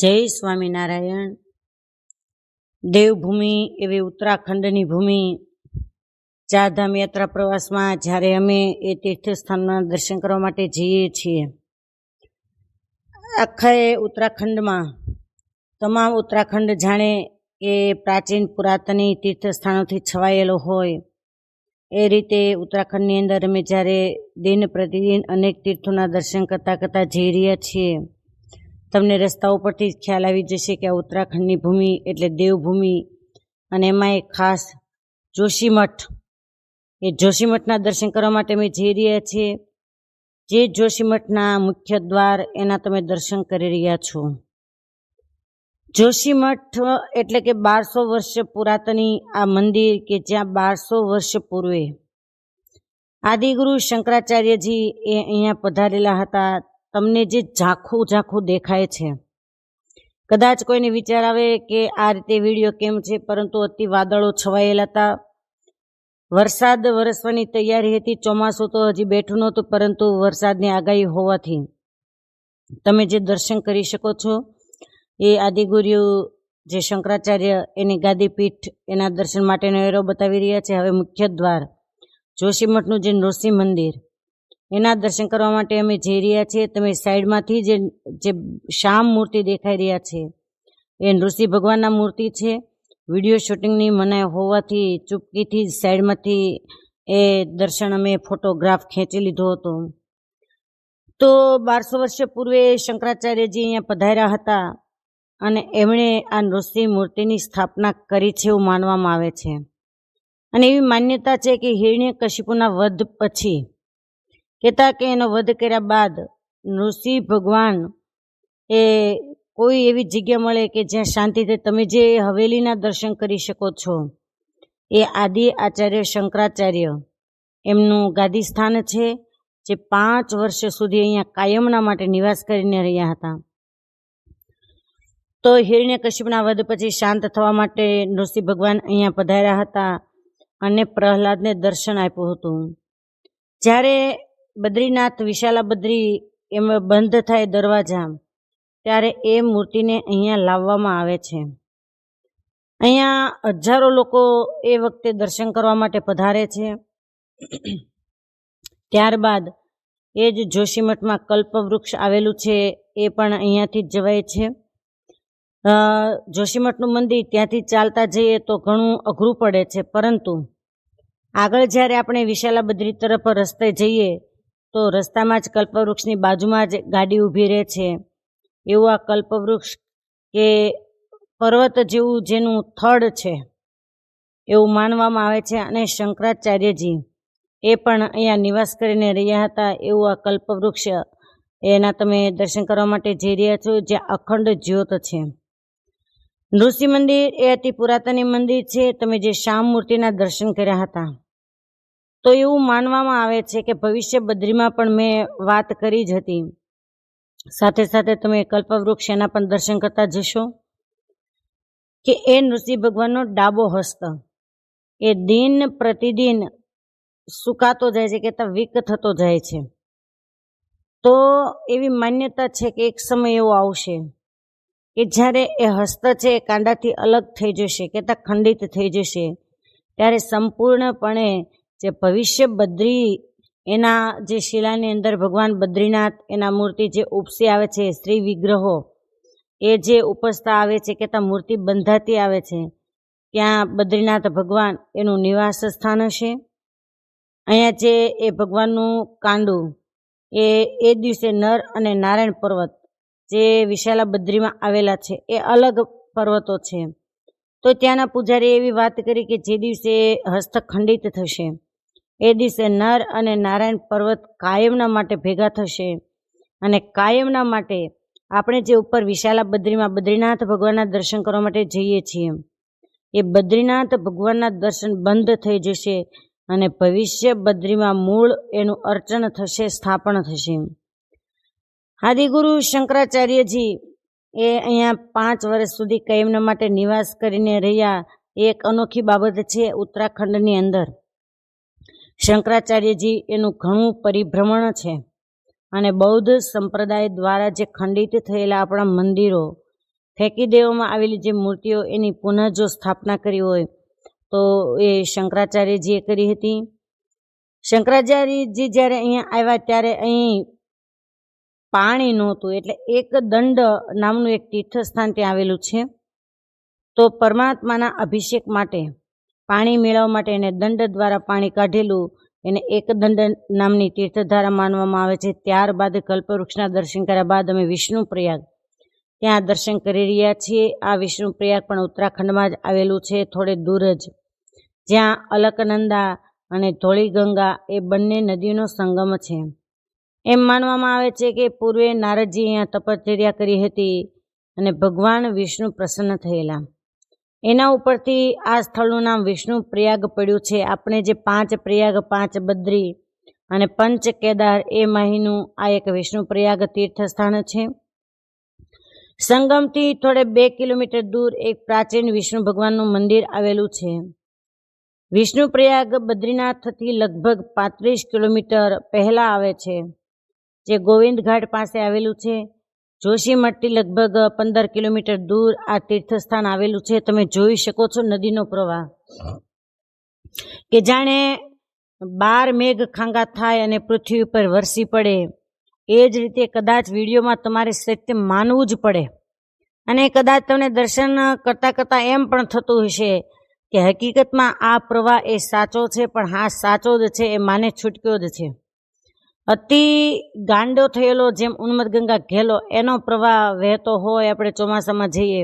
જય સ્વામિનારાયણ. દેવભૂમિ એવી ઉત્તરાખંડની ભૂમિ. ચારધામ યાત્રા પ્રવાસમાં જ્યારે અમે એ તીર્થસ્થાનના દર્શન કરવા માટે જઈએ છીએ. આખા ઉત્તરાખંડમાં, તમામ ઉત્તરાખંડ જાણે એ પ્રાચીન પુરાતની તીર્થસ્થાનોથી છવાયેલો હોય. એ રીતે ઉત્તરાખંડની અંદર અમે જ્યારે દિન પ્રતિદિન અનેક તીર્થોના દર્શન કરતાં કરતાં જઈ રહ્યા છીએ. તમને રસ્તા ઉપરથી ખ્યાલ આવી જશે કે આ ઉત્તરાખંડની ભૂમિ એટલે દેવભૂમિ. અને એમાંય ખાસ જોશીમઠ એ જોશીમઠના દર્શન કરવા માટે અમે જઈ રહ્યા છીએ. જે જોશીમઠના મુખ્ય દ્વાર એના તમે દર્શન કરી રહ્યા છો. જોશીમઠ એટલે કે બારસો વર્ષ પુરાતની આ મંદિર કે જ્યાં બારસો વર્ષ પૂર્વે. આદિગુરુ શંકરાચાર્યજી એ અહીંયા પધારેલા હતા. તમને જે ઝાંખું ઝાંખું દેખાય છે. કદાચ કોઈને વિચાર આવે કે આ રીતે વીડિયો કેમ છે, પરંતુ અતિ વાદળો છવાયેલા હતા. વરસાદ વરસવાની તૈયારી હતી, ચોમાસું તો હજી બેઠું નહોતું, પરંતુ વરસાદની આગાહી હોવાથી. તમે જે દર્શન કરી શકો છો, એ આદિગુરુ જે શંકરાચાર્ય એની ગાદીપીઠ એના દર્શન માટેનો એરો બતાવી રહ્યા છે. હવે મુખ્ય દ્વાર, જોશીમઠનું જે નૃસિંહ મંદિર એના દર્શન કરવા માટે અમે જઈ રહ્યા છીએ. તમે સાઈડમાંથી જે જે શ્યામ મૂર્તિ દેખાઈ રહ્યા છે, એ નૃસિંહ ભગવાનના મૂર્તિ છે. વીડિયો શૂટિંગની મનાઈ હોવાથી ચૂપકીથી સાઈડમાંથી એ દર્શન અમે ફોટોગ્રાફ ખેંચી લીધો હતો. તો બારસો વર્ષ પૂર્વે શંકરાચાર્યજી અહીંયા પધાર્યા હતા અને એમણે આ નૃસિંહ મૂર્તિની સ્થાપના કરી છે એવું માનવામાં આવે છે. અને એવી માન્યતા છે કે હિરણ્ય કશિપુના વધ પછી કહેતા કે એનો વધ કર્યા બાદ નૃષિ ભગવાન એ કોઈ એવી જગ્યા મળે કે જ્યાં શાંતિથી તમે જે હવેલીના દર્શન કરી શકો છો. એ આદિ આચાર્ય શંકરાચાર્ય એમનું ગાદી સ્થાન છે, જે પાંચ વર્ષ સુધી અહીંયા કાયમના માટે નિવાસ કરીને રહ્યા હતા. તો હિરણ્ય કશ્યપના વધ પછી શાંત થવા માટે નૃસિંહ ભગવાન અહીંયા પધાર્યા હતા અને પ્રહલાદને દર્શન આપ્યું હતું. જ્યારે બદ્રીનાથ વિશાલા બદ્રી એમાં બંધ થાય દરવાજા ત્યારે એ મૂર્તિને અહીંયા લાવવામાં આવે છે. અહીંયા હજારો લોકો એ વખતે દર્શન કરવા માટે પધારે છે. ત્યારબાદ એ જ જોશીમઠમાં કલ્પવૃક્ષ આવેલું છે એ પણ અહીંયાથી જ જવાય છે. જોશીમઠનું મંદિર ત્યાંથી ચાલતા જઈએ તો ઘણું અઘરું પડે છે, પરંતુ આગળ જ્યારે આપણે વિશાલા બદ્રી તરફ રસ્તે જઈએ તો રસ્તામાં જ કલ્પવૃક્ષની બાજુમાં જ ગાડી ઊભી રહે છે. એવું આ કલ્પવૃક્ષ કે પર્વત જેવું જેનું થડ છે એવું માનવામાં આવે છે અને શંકરાચાર્યજી એ પણ અહીંયા નિવાસ કરીને રહ્યા હતા એવું આ કલ્પવૃક્ષ એના તમે દર્શન કરવા માટે જઈ રહ્યા છો જ્યાં અખંડ જ્યોત છે. નૃસિંહ મંદિર એ અતિ પુરાતની મંદિર છે. તમે જે શ્યામ મૂર્તિના દર્શન કર્યા હતા. તો એવું માનવામાં આવે છે કે ભવિષ્ય બદ્રીમાં પણ મેં વાત કરી જ હતી. સાથે સાથે તમે કલ્પવૃક્ષ એના પણ દર્શન કરતા જશો કે એ નૃસિંહ ભગવાનનો ડાબો હસ્ત. એ દિન પ્રતિદિન સુકાતો જાય છે કહેતા વીક થતો જાય છે. તો એવી માન્યતા છે કે એક સમય એવો આવશે કે જ્યારે એ હસ્ત છે એ કાંડાથી અલગ થઈ જશે કહેતા ખંડિત થઈ જશે. ત્યારે સંપૂર્ણપણે જે ભવિષ્ય બદ્રી, એના જે શિલાની અંદર ભગવાન બદ્રીનાથ, એના મૂર્તિ જે ઉપસી આવે છે શ્રી વિગ્રહો, એ જે ઉપસતા આવે છે, કે ત્યાં મૂર્તિ બંધાતી આવે છે, ત્યાં બદ્રીનાથ ભગવાન એનું નિવાસ સ્થાન હશે. અહીંયા જે એ ભગવાનનું કાંડું, એ એ દિવસે નર અને નારાયણ પર્વત જે વિશાલા બદ્રીમાં આવેલા છે, એ અલગ પર્વતો છે. તો ત્યાંના પૂજારી એવી વાત કરી કે જે દિવસે હસ્તખંડિત થશે. એ દિવસે નર અને નારાયણ પર્વત કાયમના માટે ભેગા થશે અને કાયમના માટે આપણે જે ઉપર વિશાલા બદ્રીમાં બદ્રીનાથ ભગવાનના દર્શન કરવા માટે જઈએ છીએ, એ બદ્રીનાથ ભગવાનના દર્શન બંધ થઈ જશે અને ભવિષ્ય બદ્રીમાં મૂળ એનું અર્ચન થશે, સ્થાપન થશે. આદિગુરુ શંકરાચાર્યજી એ અહીંયા પાંચ વર્ષ સુધી કાયમના માટે નિવાસ કરીને રહ્યા એક અનોખી બાબત છે ઉત્તરાખંડની અંદર. શંકરાચાર્યજી એનું ઘણું પરિભ્રમણ છે. અને બૌદ્ધ સંપ્રદાય દ્વારા જે ખંડિત થયેલા આપણા મંદિરો, ફેંકી દેવામાં આવેલી જે મૂર્તિઓ એની પુનઃ જો સ્થાપના કરી હોય, તો એ શંકરાચાર્યજીએ કરી હતી. શંકરાચાર્યજી જ્યારે અહીંયા આવ્યા ત્યારે અહીં પાણી નહોતું, એટલે એક દંડ નામનું એક તીર્થસ્થાન ત્યાં આવેલું છે. તો પરમાત્માના અભિષેક માટે પાણી મેળવવા માટે એને દંડ દ્વારા પાણી કાઢેલું. એને એક દંડ નામની તીર્થધારા માનવામાં આવે છે. ત્યારબાદ કલ્પવૃક્ષના દર્શન કર્યા બાદ અમે વિષ્ણુ પ્રયાગ ત્યાં દર્શન કરી રહ્યા છીએ. આ વિષ્ણુપ્રયાગ પણ ઉત્તરાખંડમાં જ આવેલું છે, થોડે દૂર જ. જ્યાં અલકનંદા અને ધોળી ગંગા એ બંને નદીનો સંગમ છે. એમ માનવામાં આવે છે કે પૂર્વે નારદજી અહીંયા તપશ્ચર્યા કરી હતી અને ભગવાન વિષ્ણુ પ્રસન્ન થયેલા. એના ઉપરથી આ સ્થળનું નામ વિષ્ણુ પ્રયાગ પડ્યું છે. આપણે જે પાંચ પ્રયાગ, પાંચ બદ્રી અને પંચ કેદાર એ માહીનું આ એક વિષ્ણુ પ્રયાગ તીર્થસ્થાન છે. સંગમથી થોડે બે કિલોમીટર દૂર એક પ્રાચીન વિષ્ણુ ભગવાનનું મંદિર આવેલું છે. વિષ્ણુ પ્રયાગ બદ્રીનાથથી લગભગ પાંત્રીસ કિલોમીટર પહેલાં આવે છે. જે ગોવિંદ ઘાટ પાસે આવેલું છે. જોશીમઠથી લગભગ પંદર કિલોમીટર દૂર આ તીર્થસ્થાન આવેલું છે. તમે જોઈ શકો છો નદીનો પ્રવાહ. કે જાણે બાર મેઘ ખાંગા થાય અને પૃથ્વી ઉપર વરસી પડે. એ જ રીતે કદાચ વિડીયોમાં તમારે સત્ય માનવું જ પડે. અને કદાચ તમને દર્શન કરતાં કરતાં એમ પણ થતું હશે કે હકીકતમાં આ પ્રવાહ એ સાચો છે, પણ હા સાચો જ છે, એ માને છૂટક્યો જ છે. અતિ ગાંડો થયેલો જેમ ઉન્મદ ગંગા ઘેલો, એનો પ્રવાહ વહેતો હોય આપણે ચોમાસામાં જઈએ,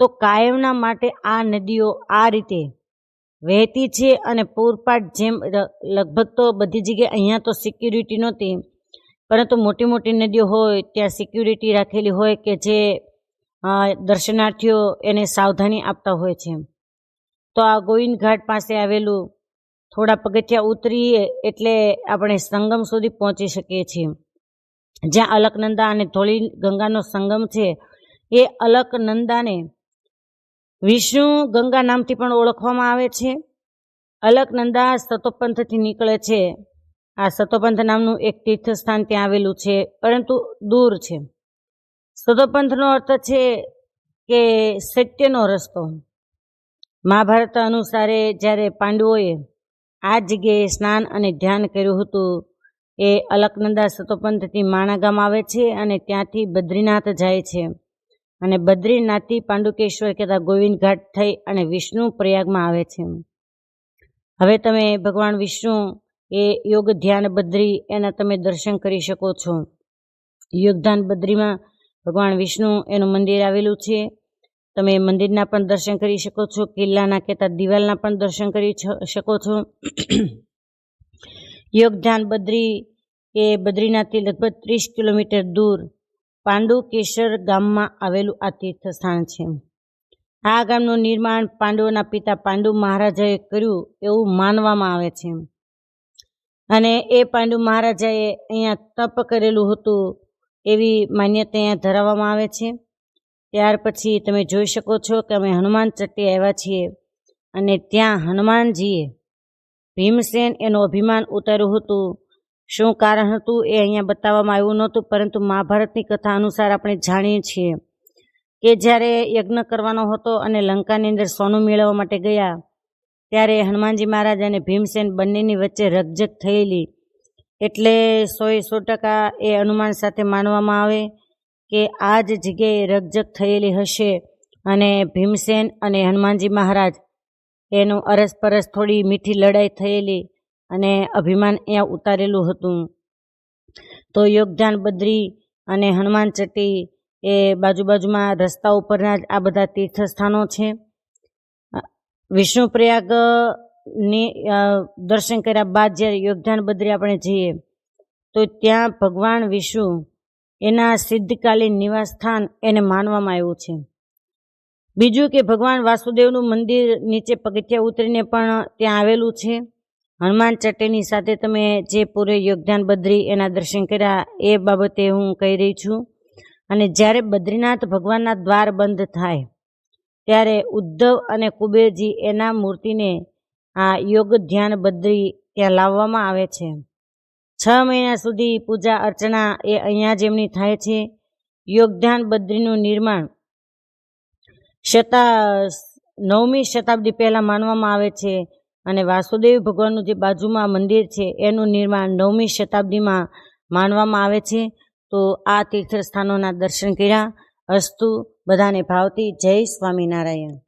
તો કાયમના માટે આ નદીઓ આ રીતે વહેતી છે અને પૂરપાટ જેમ લગભગ તો બધી જગ્યાએ અહીંયા તો સિક્યુરિટી નહોતી, પરંતુ મોટી મોટી નદીઓ હોય, ત્યાં સિક્યુરિટી રાખેલી હોય કે જે દર્શનાર્થીઓ એને સાવધાની આપતા હોય છે. તો આ ગોવિંદ ઘાટ પાસે આવેલું થોડા પગથિયા ઉતરીએ એટલે આપણે સંગમ સુધી પહોંચી શકીએ છીએ. જ્યાં અલકનંદા અને ધોળી ગંગાનો સંગમ છે, એ અલકનંદાને વિષ્ણુ ગંગા નામથી પણ ઓળખવામાં આવે છે. અલકનંદા સતોપંથથી નીકળે છે. આ સતોપંથ નામનું એક તીર્થસ્થાન ત્યાં આવેલું છે, પરંતુ દૂર છે. સતોપંથનો અર્થ છે કે સત્યનો રસ્તો. મહાભારત અનુસારે જ્યારે પાંડવોએ આ જગ્યાએ સ્નાન અને ધ્યાન કર્યું હતું. એ અલકનંદા સતોપંથથી માણા ગામ આવે છે અને ત્યાંથી બદ્રીનાથ જાય છે. અને બદ્રીનાથથી પાંડુકેશ્વર કહેતા ગોવિંદ ઘાટ થઈ અને વિષ્ણુ પ્રયાગમાં આવે છે. હવે તમે ભગવાન વિષ્ણુ, એ યોગ ધ્યાન બદ્રી, એના તમે દર્શન કરી શકો છો. યોગધાન બદ્રીમાં ભગવાન વિષ્ણુ એનું મંદિર આવેલું છે. તમે મંદિરના પણ દર્શન કરી શકો છો, કિલ્લાના કહેતા દિવાલના પણ દર્શન કરી શકો છો. યોગધાન બદ્રી કે બદ્રીનાથથી લગભગ ત્રીસ કિલોમીટર દૂર પાંડુકેશ્વર ગામમાં આવેલું આ તીર્થસ્થાન છે. આ ગામનું નિર્માણ પાંડવોના પિતા પાંડુ મહારાજાએ કર્યું એવું માનવામાં આવે છે. અને એ પાંડુ મહારાજાએ અહીંયા તપ કરેલું હતું એવી માન્યતા અહીંયા ધરાવવામાં આવે છે. ત્યાર પછી તમે જોઈ શકો છો કે અમે હનુમાન ચટ્ટી આવ્યા છીએ અને ત્યાં હનુમાનજીએ ભીમસેન એનું અભિમાન ઉતાર્યું હતું. શું કારણ હતું એ અહીંયા બતાવવામાં આવ્યું નહોતું, પરંતુ મહાભારતની કથા અનુસાર આપણે જાણીએ છીએ કે જ્યારે યજ્ઞ કરવાનો હતો અને લંકાની અંદર સોનું મેળવવા માટે ગયા, ત્યારે હનુમાનજી મહારાજ અને ભીમસેન બંનેની વચ્ચે રકઝક થયેલી. એટલે સોએ સો ટકા એ અનુમાન સાથે માનવામાં આવે કે આ જ જગ્યાએ રકઝક થયેલી હશે અને ભીમસેન અને હનુમાનજી મહારાજ એનું અરસપરસ થોડી મીઠી લડાઈ થયેલી અને અભિમાન અહીંયા ઉતારેલું હતું. તો યોગદાન બદ્રી અને હનુમાન ચટ્ટી એ બાજુ બાજુમાં રસ્તા ઉપરના જ આ બધા તીર્થસ્થાનો છે. વિષ્ણુ પ્રયાગની દર્શન કર્યા બાદ જ્યારે યોગદાન બદ્રી આપણે જઈએ, તો ત્યાં ભગવાન વિષ્ણુ એના સિદ્ધકાલીન નિવાસ સ્થાન એને માનવામાં આવ્યું છે. બીજું કે ભગવાન વાસુદેવનું મંદિર નીચે પગથિયા ઉતરીને પણ ત્યાં આવેલું છે. હનુમાન ચટ્ટીની સાથે તમે જે પૂરે યોગદાન બદ્રી એના દર્શન કર્યા એ બાબતે હું કહી રહી છું. અને જ્યારે બદ્રીનાથ ભગવાનના દ્વાર બંધ થાય, ત્યારે ઉદ્ધવ અને કુબેરજી એના મૂર્તિને આ યોગ ધ્યાન બદ્રી ત્યાં લાવવામાં આવે છે. છ મહિના સુધી પૂજા અર્ચના એ અહીંયા જ એમની થાય છે. યોગધ્યાન બદ્રીનું નિર્માણ શતા નવમી શતાબ્દી પહેલાં માનવામાં આવે છે અને વાસુદેવ ભગવાનનું જે બાજુમાં મંદિર છે એનું નિર્માણ નવમી શતાબ્દીમાં માનવામાં આવે છે. તો આ તીર્થ સ્થાનોના દર્શન કર્યા. અસ્તુ બધાને ભાવતી જય સ્વામિનારાયણ.